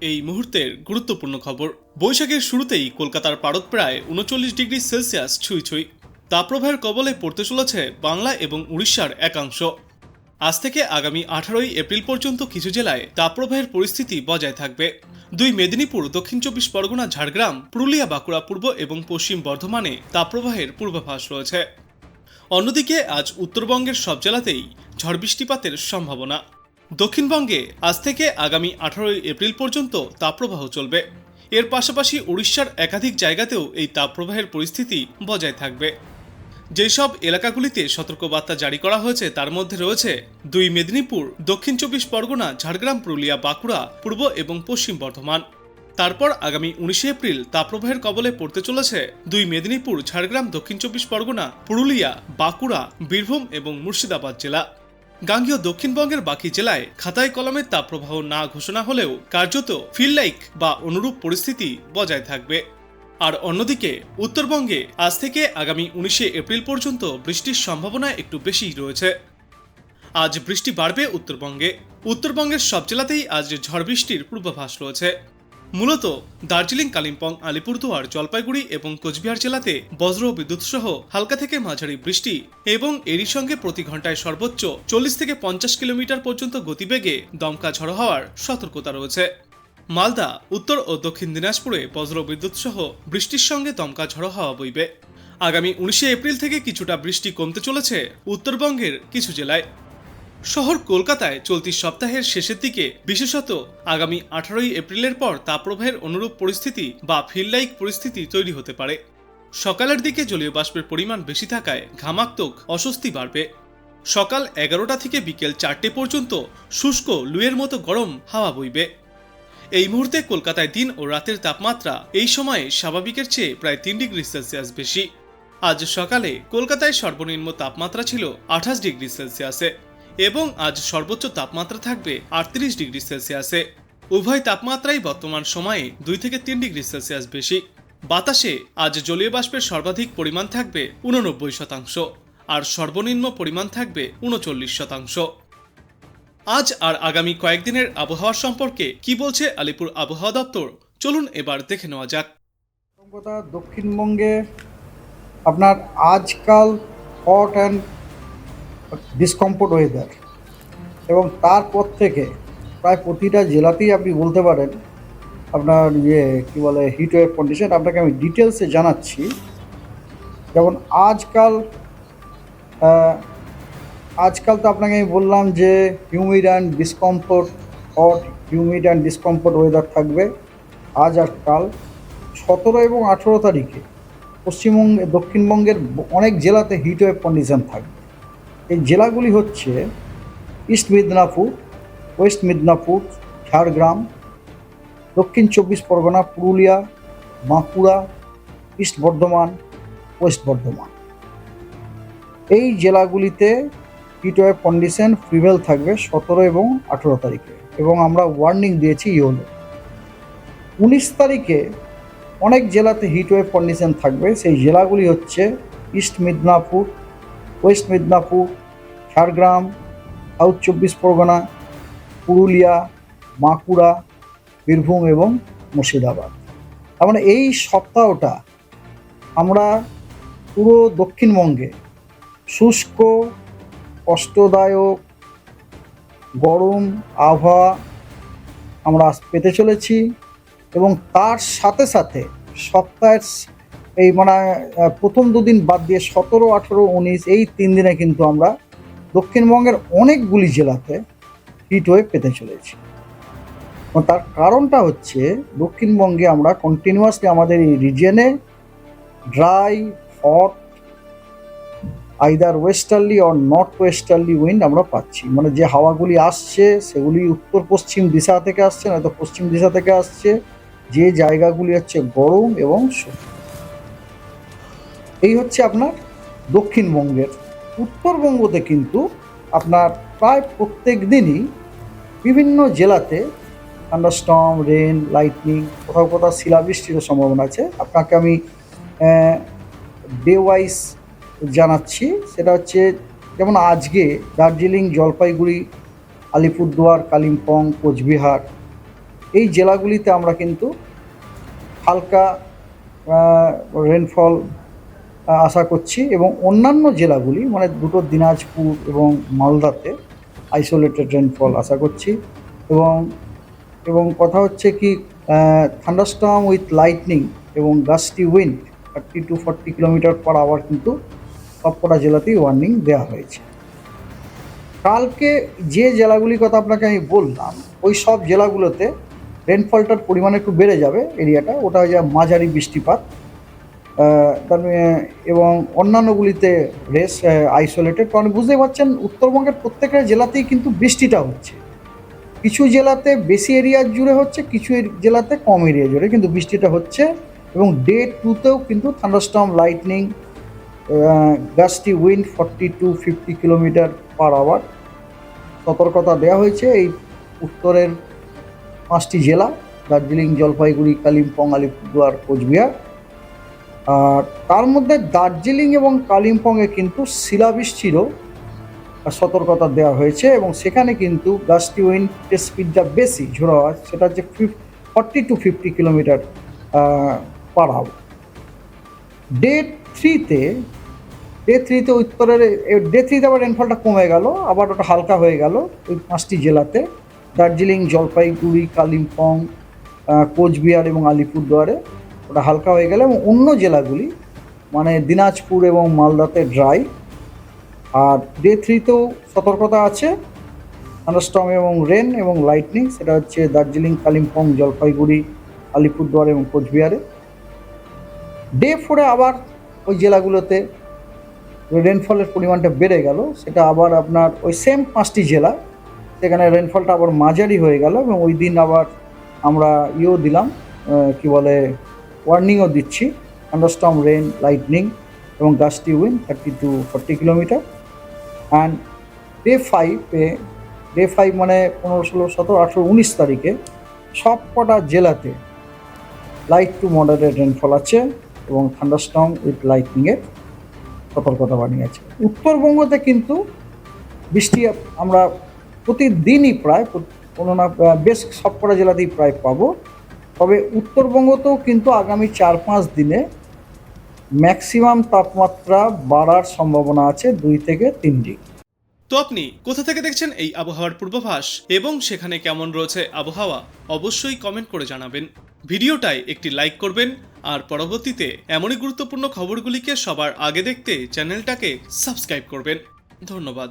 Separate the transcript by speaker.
Speaker 1: এই মুহূর্তের গুরুত্বপূর্ণ খবর। বৈশাখের শুরুতেই কলকাতার পারদ প্রায় উনচল্লিশ ডিগ্রি সেলসিয়াস ছুঁই ছুঁই। তাপপ্রবাহের কবলে পড়তে চলেছে বাংলা এবং উড়িষ্যার একাংশ। আজ থেকে আগামী আঠারোই এপ্রিল পর্যন্ত কিছু জেলায় তাপ্রবাহের পরিস্থিতি বজায় থাকবে। দুই মেদিনীপুর, দক্ষিণ চব্বিশ পরগনা, ঝাড়গ্রাম, পুরুলিয়া, বাঁকুড়া পূর্ব এবং পশ্চিম বর্ধমানে তাপ্রবাহের পূর্বাভাস রয়েছে। অন্যদিকে আজ উত্তরবঙ্গের সব জেলাতেই ঝড় বৃষ্টিপাতের সম্ভাবনা। দক্ষিণবঙ্গে আজ থেকে আগামী আঠারোই এপ্রিল পর্যন্ত তাপপ্রবাহ চলবে। এর পাশাপাশি উড়িষ্যার একাধিক জায়গাতেও এই তাপপ্রবাহের পরিস্থিতি বজায় থাকবে। যেসব এলাকাগুলিতে সতর্কবার্তা জারি করা হয়েছে, তার মধ্যে রয়েছে দুই মেদিনীপুর, দক্ষিণ চব্বিশ পরগনা, ঝাড়গ্রাম, পুরুলিয়া, বাঁকুড়া, পূর্ব এবং পশ্চিম বর্ধমান। তারপর আগামী উনিশে এপ্রিল তাপপ্রবাহের কবলে পড়তে চলেছে দুই মেদিনীপুর, ঝাড়গ্রাম, দক্ষিণ চব্বিশ পরগনা, পুরুলিয়া, বাঁকুড়া, বীরভূম এবং মুর্শিদাবাদ জেলা। গাঙ্গীয় দক্ষিণবঙ্গের বাকি জেলায় খাতায় কলমের তাপপ্রবাহ না ঘোষণা হলেও কার্যত ফিল্ডলাইক বা অনুরূপ পরিস্থিতি বজায় থাকবে। আর অন্যদিকে, উত্তরবঙ্গে আজ থেকে আগামী উনিশে এপ্রিল পর্যন্ত বৃষ্টির সম্ভাবনা একটু বেশিই রয়েছে। আজ বৃষ্টি বাড়বে উত্তরবঙ্গে। উত্তরবঙ্গের সব জেলাতেই আজ ঝড় বৃষ্টির পূর্বাভাস রয়েছে। মূলত দার্জিলিং, কালিম্পং, আলিপুরদুয়ার, জলপাইগুড়ি এবং কোচবিহার জেলাতে বজ্র বিদ্যুৎ সহ হালকা থেকে মাঝারি বৃষ্টি এবং এরই সঙ্গে প্রতি ঘন্টায় সর্বোচ্চ চল্লিশ থেকে পঞ্চাশ কিলোমিটার পর্যন্ত গতিবেগে দমকা ঝড়ো হওয়ার সতর্কতা রয়েছে। মালদা, উত্তর ও দক্ষিণ দিনাজপুরে বজ্র বিদ্যুৎ সহ বৃষ্টির সঙ্গে দমকা ঝড়ো হাওয়া বইবে। আগামী উনিশে এপ্রিল থেকে কিছুটা বৃষ্টি কমতে চলেছে উত্তরবঙ্গের কিছু জেলায়। শহর কলকাতায় চলতি সপ্তাহের শেষের দিকে, বিশেষত আগামী আঠারোই এপ্রিলের পর তাপপ্রবাহের অনুরূপ পরিস্থিতি বা ফিল্ডলাইক পরিস্থিতি তৈরি হতে পারে। সকালের দিকে জলীয় বাষ্পের পরিমাণ বেশি থাকায় ঘামাক্তক অস্বস্তি বাড়বে। সকাল এগারোটা থেকে বিকেল চারটে পর্যন্ত শুষ্ক, লুয়ের মতো গরম হাওয়া বইবে। এই মুহূর্তে কলকাতায় দিন ও রাতের তাপমাত্রা এই সময়ে স্বাভাবিকের চেয়ে প্রায় তিন ডিগ্রি সেলসিয়াস বেশি। আজ সকালে কলকাতায় সর্বনিম্ন তাপমাত্রা ছিল আঠাশ ডিগ্রি সেলসিয়াসে। এবং আজ সর্বোচ্চ তাপমাত্রা থাকবে আটত্রিশ ডিগ্রি সেলসিয়াসে। উভয় তাপমাত্রাই বর্তমান সময়ে দুই থেকে তিন ডিগ্রি সেলসিয়াস বেশি। বাতাসে আজ জলীয় বাষ্পের সর্বাধিক পরিমাণ থাকবে উননব্বই শতাংশ আর সর্বনিম্ন পরিমাণ থাকবে উনচল্লিশ শতাংশ। আজ আর আগামী কয়েকদিনের আবহাওয়া সম্পর্কে কি বলছে আলিপুর আবহাওয়া দপ্তর? চলুন এবার দেখে নেওয়া যাক।
Speaker 2: দক্ষিণবঙ্গে আপনার আজকাল হট অ্যান্ড ডিসকমফোর্ট ওয়েদার এবং তারপর থেকে প্রায় প্রতিটা জেলাতেই আপনি বলতে পারেন, আপনার ইয়ে কী বলে হিট ওয়েভ কন্ডিশন আপনাকে আমি ডিটেলসে জানাচ্ছি। যেমন আজকাল আজকাল তো আপনাকে আমি বললাম যে humid and discomfort hot humid and discomfort weather থাকবে আজ আর কাল। সতেরো এবং আঠেরো তারিখে পশ্চিমবঙ্গে, দক্ষিণবঙ্গের অনেক জেলাতে হিট ওয়েভ কন্ডিশন থাকবে। এই জেলাগুলি হচ্ছে ইস্ট মিদনাপুর, ওয়েস্ট মিদনাপুর, ঝাড়গ্রাম, দক্ষিণ চব্বিশ পরগনা, পুরুলিয়া, বাঁকুড়া, ইস্ট বর্ধমান, ওয়েস্ট বর্ধমান। এই জেলাগুলিতে হিট ওয়েভ কন্ডিশন প্রিভেল থাকবে সতেরো এবং আঠেরো তারিখে এবং আমরা ওয়ার্নিং দিয়েছি ইয়োলো উনিশ তারিখে অনেক জেলাতে হিট ওয়েভ কন্ডিশন থাকবে, সেই জেলাগুলি হচ্ছে east Midnapore west Midnapore, Jhargram, south চব্বিশ পরগনা, পুরুলিয়া, বাঁকুড়া, বীরভূম এবং মুর্শিদাবাদ। তার মানে এই সপ্তাহটা আমরা পুরো দক্ষিণবঙ্গে শুষ্ক, কষ্টদায়ক, গরম আবহাওয়া আমরা পেতে চলেছি এবং তার সাথে সাথে সপ্তাহের এই মানে প্রথম দুদিন বাদ দিয়ে সতেরো, আঠেরো, উনিশ, এই তিন দিনে কিন্তু আমরা দক্ষিণবঙ্গের অনেকগুলি জেলাতে হিট ওয়েভ পেতে চলেছি। তার কারণটা হচ্ছে, দক্ষিণবঙ্গে আমরা কন্টিনিউয়াসলি আমাদের এই রিজিয়নে dry hot either westerly or north westerly wind আমরা পাচ্ছি। মানে যে হাওয়াগুলি আসছে, সেগুলি উত্তর পশ্চিম দিশা থেকে আসছে, নয়তো পশ্চিম দিশা থেকে আসছে। যে জায়গাগুলি হচ্ছে গরম এবং শুষ্ক। এই হচ্ছে আপনার দক্ষিণবঙ্গের। উত্তরবঙ্গতে কিন্তু আপনার প্রায় প্রত্যেক দিনই বিভিন্ন জেলাতে থান্ডারস্টর্ম রেন লাইটনিং কোথাও কোথাও শিলাবৃষ্টিরও সম্ভাবনা আছে। আপনাকে আমি ডে ওয়াইজ জানাচ্ছি, সেটা হচ্ছে যেমন আজকে দার্জিলিং, জলপাইগুড়ি, আলিপুরদুয়ার, কালিম্পং, কোচবিহার, এই জেলাগুলিতে আমরা কিন্তু হালকা রেনফল আশা করছি এবং অন্যান্য জেলাগুলি মানে দুটো দিনাজপুর এবং মালদাতে আইসোলেটেড রেনফল আশা করছি এবং এবং কথা হচ্ছে কি থান্ডারস্টর্ম উইথ লাইটনিং এবং gusty wind thirty to forty kilometre per hour কিন্তু সবকটা জেলাতেই ওয়ার্নিং দেওয়া হয়েছে। কালকে যে জেলাগুলির কথা আপনাকে আমি বললাম, ওই সব জেলাগুলোতে রেনফলটার পরিমাণ একটু বেড়ে যাবে এরিয়াটা ওটা হয়ে যায় মাঝারি বৃষ্টিপাত। এবং অন্যান্যগুলিতে রেস আইসোলেটেড কারণ বুঝতেই পারছেন, উত্তরবঙ্গের প্রত্যেকটা জেলাতেই কিন্তু বৃষ্টিটা হচ্ছে। কিছু জেলাতে বেশি এরিয়া জুড়ে হচ্ছে, কিছু জেলাতে কম এরিয়া জুড়ে কিন্তু বৃষ্টিটা হচ্ছে, এবং ডে টুতেও কিন্তু thunderstorm lightning gusty wind forty to fifty kilometre per hour সতর্কতা দেওয়া হয়েছে এই উত্তরের পাঁচটি জেলা, দার্জিলিং, জলপাইগুড়ি, কালিম্পং, আলিপুরদুয়ার, কোচবিহার। আর তার মধ্যে দার্জিলিং এবং কালিম্পংয়ে কিন্তু শিলাবৃষ্টিরও সতর্কতা দেওয়া হয়েছে এবং সেখানে কিন্তু গাস্টি উইন্ডের স্পিডটা বেশি ঝোড়ো হয়, সেটা হচ্ছে ফিফ forty to fifty kilometre per day থ্রিতে ডে থ্রিতে উত্তরের ডে থ্রিতে আবার রেনফলটা কমে গেল, আবার ওটা হালকা হয়ে গেল ওই পাঁচটি জেলাতে। দার্জিলিং, জলপাইগুড়ি, কালিম্পং কোচবিহার এবং আলিপুরদুয়ারে। ওটা হালকা হয়ে গেল এবং অন্য জেলাগুলি মানে দিনাজপুর এবং মালদাতে ড্রাই আর ডে থ্রিতেও সতর্কতা আছে থান্ডারস্টর্ম এবং রেন এবং লাইটনিং সেটা হচ্ছে দার্জিলিং, কালিম্পং, জলপাইগুড়ি, আলিপুরদুয়ার এবং কোচবিহারে। ডে ফোরে আবার ওই জেলাগুলোতে রেনফলের পরিমাণটা বেড়ে গেল, সেটা আবার আপনার ওই সেম পাঁচটি জেলা, সেখানে রেনফলটা আবার মাঝারি হয়ে গেল এবং ওই দিন আবার আমরা ইয়েও দিলাম কি বলে ওয়ার্নিংও দিচ্ছি। থান্ডারস্টর্ম রেন লাইটনিং এবং gusty wind thirty to forty kilometre and day ফাইভে ডে ফাইভ মানে পনেরো, ষোলো, সতেরো, আঠেরো, উনিশ তারিখে সব কটা জেলাতে লাইট টু মডারেট রেনফল আছে এবং থান্ডারস্টর্ম উইথ লাইটনিংয়ের সতর্কতা বানিয়ে আছে। উত্তরবঙ্গতে কিন্তু বৃষ্টি আমরা প্রতিদিনই প্রায় কোনো না বেশ সবকটা জেলাতেই প্রায় পাবো। তবে উত্তরবঙ্গতেও কিন্তু আগামী চার পাঁচ দিনে ম্যাক্সিমাম তাপমাত্রা বাড়ার সম্ভাবনা আছে দুই থেকে তিন ডিগ্রি।
Speaker 1: তো আপনি কোথা থেকে দেখছেন এই আবহাওয়ার পূর্বাভাস এবং সেখানে কেমন রয়েছে আবহাওয়া অবশ্যই কমেন্ট করে জানাবেন। ভিডিওটায় একটি লাইক করবেন আর পরবর্তীতে এমনই গুরুত্বপূর্ণ খবরগুলিকে সবার আগে দেখতে চ্যানেলটাকে সাবস্ক্রাইব করবেন। ধন্যবাদ।